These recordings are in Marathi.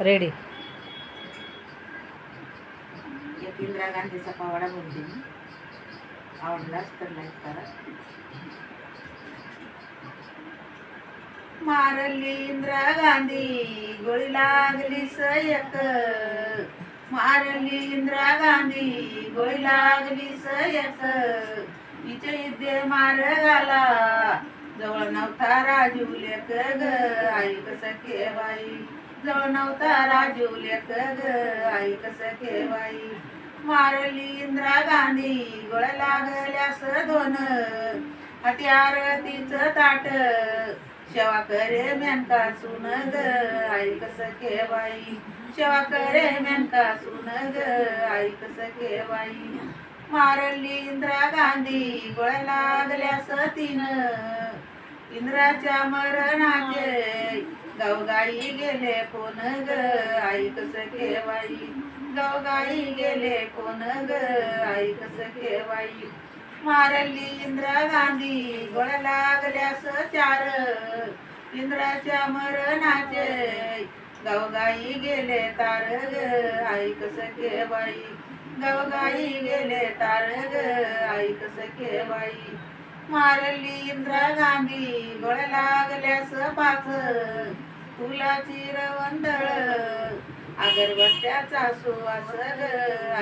रेडी एक इंदिरा गांधीचा पावडा बोलते मी. आवडलाच तर लाईक करा. मारली इंदिरा गांधी गोळी लागली सयक. मारली इंदिरा गांधी गोळी लागली सयक. हिचे मार घाला. जवळ नव्हता राजू लेक ग आई कसं केवाई? जवळ नव्हता राजू ग आई कसं केवाई मारली इंदिरा गांधी गोळ लागल्यास दोन हत्यार आरतीचं ताट शेवा करे मेनका सुन ग. आई कसं केवाई शेवा करे मेनका सुन ग. आई कसं केवाई मारली इंदिरा गांधी गोळ लागल्यास तीन इंद्राच्या मरणाचे गावगाई गेले कोण ग? आई कसं केवाई गावगाई गेले कोण ग? आई कसं केवाई मारली इंदिरा गांधी. गोळ लागल्यास चार. इंद्राच्या मरणाचे. गावगाई गेले तार ग. आई कसं केवाई गावगाई गेले तार ग. आई कसं केवाई मारली इंदिरा गांधी गोळ लागल्यास पाच फुलाची रवंदळ. अगरबत्त्याचा सुवास ग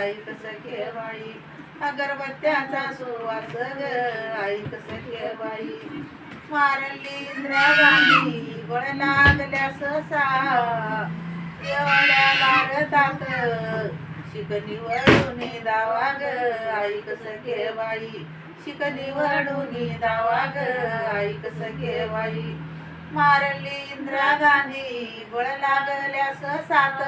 आई कसं केवाई अगरबत्त्याचा सुवास ग आई कसं केवाई मारली इंदिरा गांधी गोळ लागल्यास सा. एवढ्या भारतात शिकली वळून दावा ग आई कसं केवाई शिकली वळून दावा ग आई कसं केवाई मारली इंदिरा गांधी गोळ लागल्यास सात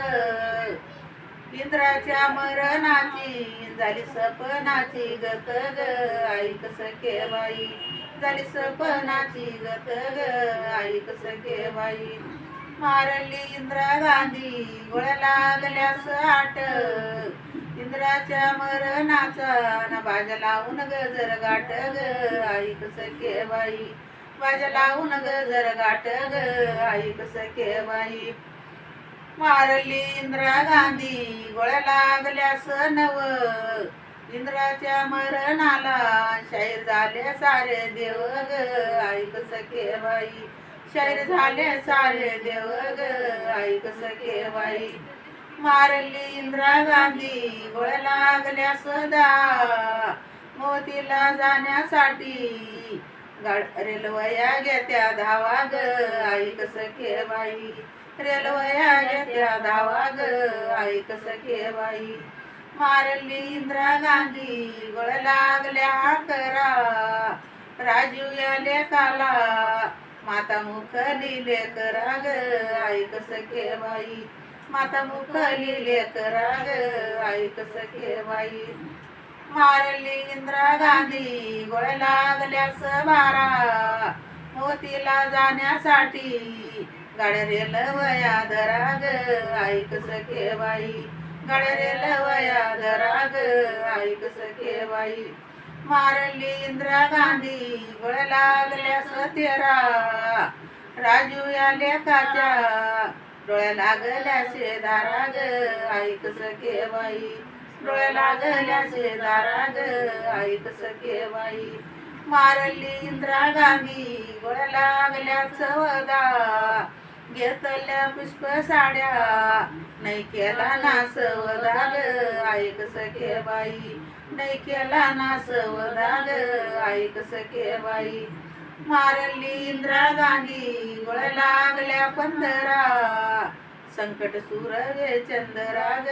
इंद्राच्या मरणाची झाली सपनाची गत ग आई कसं केवाई झाली सपनाची गत ग आई कसं केवाई मारली इंदिरा गांधी गोळ्या लागल्यास आठ इंद्राच्या मरणाचा न बाजा लावून गजर गाठ ग. आई कसं केवाई बाजा लावून गजर गाठ ग. आई कसं केवाई मारली इंदिरा गांधी गोळ्या लागल्यास नव. इंद्राच्या मरणाला शाहीर झाले सारे देव ग. आई कसं केवाई शाहीर झाले सारे देव ग आई कसं केवाई मारली इंदिरा गांधी वळ लागल्या सदा. मोतीला जाण्यासाठी गाड रेल्वया घेत्या धावा ग आई कसं केवाई रेल्वया घेत्या धावा ग आई कसं केवाई मारली इंदिरा गांधी वळ लागल्या करा राजू या लेकाला माता मुख लिहिले करा ग आई बाई माता मुख लिहिले करा ग आई कसं केवाई मारली इंदिरा गांधी गोळ लागल्यास बारा. मोतीला जाण्यासाठी गाड्या वया धरा ग ऐक कसं केवाई गाड्या वया धरा ग ऐक कसं केवाई मारली इंदिरा गांधी गळ लागल्या तेरा. राजू या लेखाच्या डोळ्या लागल्या शेदारा ग ऐक सके बाई डोळ्या लागल्या शेदारा ग ऐक सके बाई मारली इंदिरा गांधी गोळ लागल्या चवदा घेतल्या पुष्प साड्या. नाही केला ना सवदा ग ऐक सके केवाई नाही केला नास वदा ग आई बाई केवाई मारली इंदिरा गांधी. गोळ लागल्या पंधरा. संकट सुरवे वे ग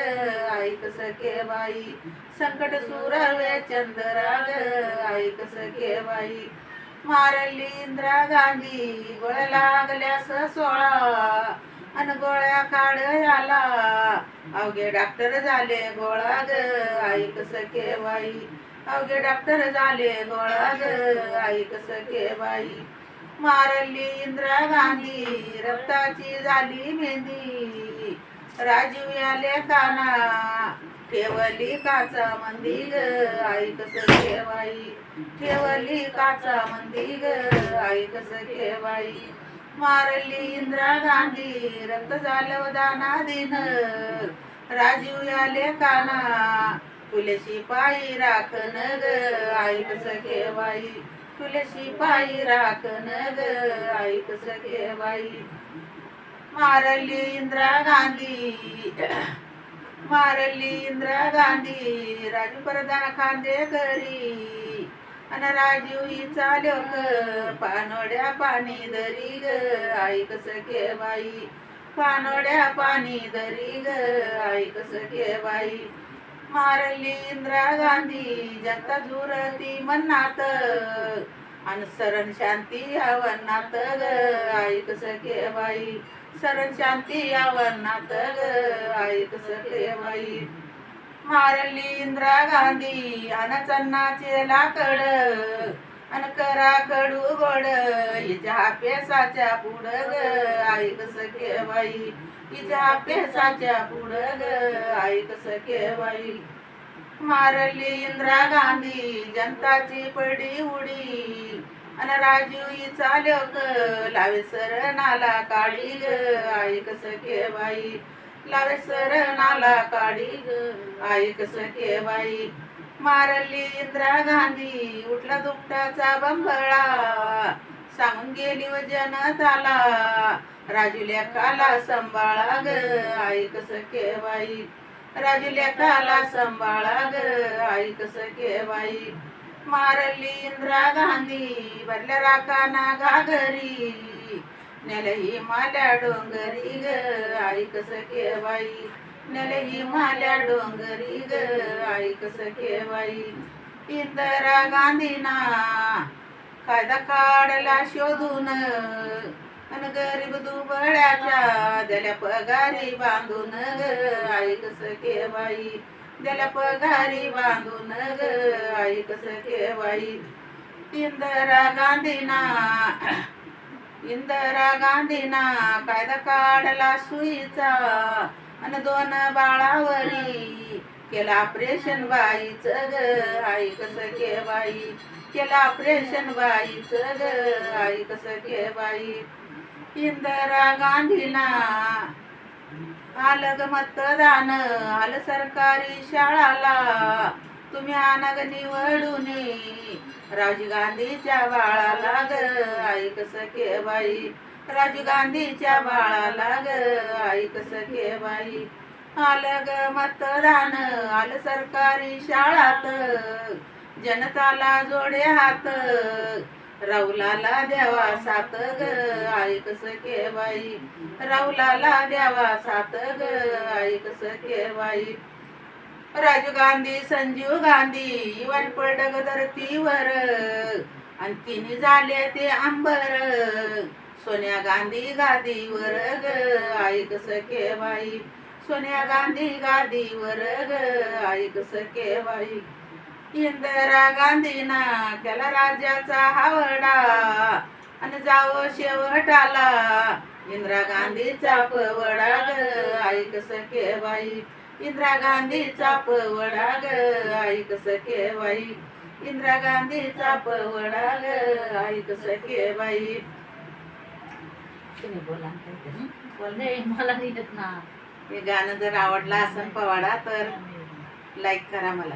आई कसं केवाई संकट सुरवे चंद्रा ग आई बाई केवाई मारली इंदिरा गांधी. गोळ लागल्यास सोळा. अन गोळ्या काढ आला अवघे डॉक्टर झाले गोळा ग आई कसं केवाई? अवघे डॉक्टर झाले गोळा ग आई कसं केवाई? मारली इंदिरा गांधी रक्ताची झाली मेहंदी. राजीव याले काना ठेवली काचा मंदी ग आई कसं ठेवाई ठेवली काचा मंदी ग आई कसं ठेवाई मारली इंदिरा गांधी. रक्त झालं दाना दिन राजीव याले काना. तुलसी पायी राखन ग. ऐक सखे बाई तुलसी पायी राखन ग. ऐक सखे बाई मारली इंदिरा गांधी. मारली इंदिरा गांधी. राजू प्रधान खांदे करी अन राजीव हिचा लोक पानोड्या पाणी दरी ग आई कसं के बाई पानोड्या पाणी दरी ग आई कसं के बाई मारली इंदिरा गांधी जनता झुरती मनात आणि सरण शांती आवनात ग आई कसं के बाई सरण शांती आवनात ग ऐक के बाई मारली इंदिरा गांधी. अन चन्नाचे लाकड. अन करा कडू गोड. हिच्या पेसाच्या पुढ ग. ऐक सके बाई. हिच्या पेसाच्या पुढ ग. ऐक सके बाई. मारली इंदिरा गांधी. जनताची पडी उडी. अन राजीव हिचा लोक. लावे सरणाला काळी ग. ऐक सके बाई. लावे सरणाला काळी ग. कसं सखे बाई मारली इंदिरा गांधी उठला दुपटाचा बंबळा. सांगून गेली व जनताला राजूल्या काला सांभाळा ग. आई कसं केवाई राजूल्या काला सांभाळा ग. आई कसं केवाई मारली इंदिरा गांधी भरल्या राखाना घागरी. नेल हिमालया डोंगरी ग ऐक कसं बाई नेल हिमालया डोंगरी ग ऐक कसं बाई इंदिरा गांधीना कायदा काढला शोधून अन गरीब दुबळ्याच्या दिल्या पगारी बांधून ग ऐक कसं बाई दिल्या पगारी बांधून ग ऐक कसं बाई इंदिरा गांधीना इंदिरा गांधीना कायदा काढला सुईचा. आणि दोन बाळावरी केला ऑपरेशन बाईच ग. आई कसं के बाई? केला ऑपरेशन बाईच ग. आई कसं के बाई? इंदिरा गांधीना आलं ग मतदान. आलं सरकारी शाळाला. तुम्ही आनग निवडून राजीव गांधीच्या बाळाला ग ऐक सखे बाई. राजीव गांधीच्या बाळाला ग ऐक सखे बाई. आलं ग मतदान आलं सरकारी शाळात. जनताला जोडे हात. राहुलाला द्यावा सात ग ऐक सखे बाई. राहुलाला द्यावा सात ग ऐक सखे बाई. राजीव गांधी संजीव गांधी इवन पडग धरतीवर. आणि तिने झाले ते आंबर सोनिया गांधी गादीवर ग. ऐक सके बाई सोनिया गांधी गादीवर ग. ऐक सके बाई इंदिरा गांधीना केला राज्याचा हावडा. आणि जावं शेवटाला इंदिरा गांधीचा पवडा ग. ऐक सके बाई इंदिरा गांधीचा पवडा ग ऐक सखे बाई इंदिरा गांधीचा पवडा ग सखे बाई तुम्ही बोला मला नाही येत ना. हे गाणं जर आवडलं असेल पवाडा तर लाईक करा मला.